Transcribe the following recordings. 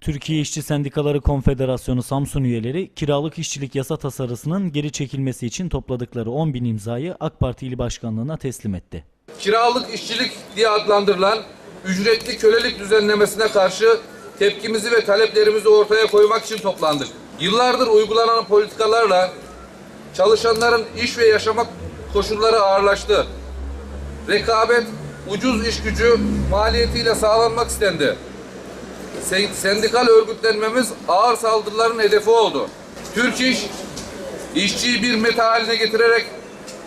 Türkiye İşçi Sendikaları Konfederasyonu Samsun üyeleri kiralık işçilik yasa tasarısının geri çekilmesi için topladıkları 10 bin imzayı AK Parti İl Başkanlığı'na teslim etti. kiralık işçilik diye adlandırılan ücretli kölelik düzenlemesine karşı tepkimizi ve taleplerimizi ortaya koymak için toplandık. Yıllardır uygulanan politikalarla çalışanların iş ve yaşama koşulları ağırlaştı. Rekabet, ucuz iş gücü maliyetiyle sağlanmak istendi. Sen- Sendikal örgütlenmemiz ağır saldırıların hedefi oldu. Türk İş, işçiyi bir meta haline getirerek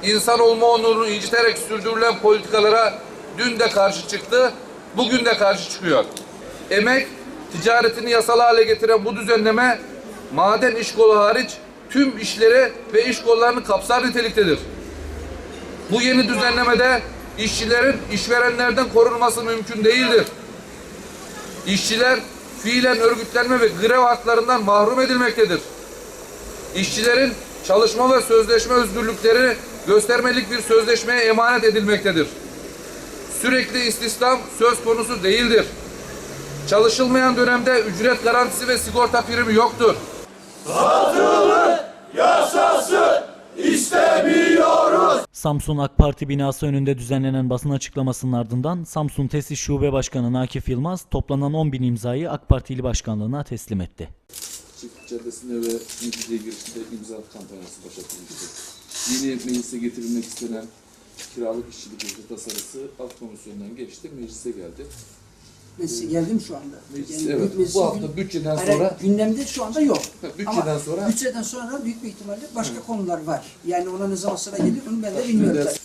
insan olma onurunu inciterek sürdürülen politikalara dün de karşı çıktı, bugün de karşı çıkıyor. Emek ticaretini yasal hale getiren bu düzenleme maden iş kolu hariç tüm işleri ve iş kollarını kapsar niteliktedir. Bu yeni düzenlemede işçilerin işverenlerden korunması mümkün değildir. İşçiler fiilen örgütlenme ve grev haklarından mahrum edilmektedir. İşçilerin çalışma ve sözleşme özgürlükleri göstermelik bir sözleşmeye emanet edilmektedir. Sürekli istihdam söz konusu değildir. Çalışılmayan dönemde ücret garantisi ve sigorta primi yoktur. Samsun AK Parti binası önünde düzenlenen basın açıklamasının ardından Samsun Tesis Şube Başkanı Nakif Yılmaz toplanan 10 bin imzayı AK Parti İl Başkanlığı'na teslim etti. Çiftlik Caddesi'nde ve Mecidiye girişinde imza kampanyası başlatıldı. Yeni meclise getirilmek istenen kiralık işçilik ücret tasarısı alt komisyondan geçti, meclise geldi. Meclise geldim şu anda. Meclis, Yani evet, meclisin bu hafta gün- bütçeden Hayır, sonra gündemde şu anda yok. Bütçeden Ama sonra- bütçeden sonra büyük bir ihtimalle başka konular var. Yani ona ne zaman sıra gelir onu ben de bilmiyorum. Tabii.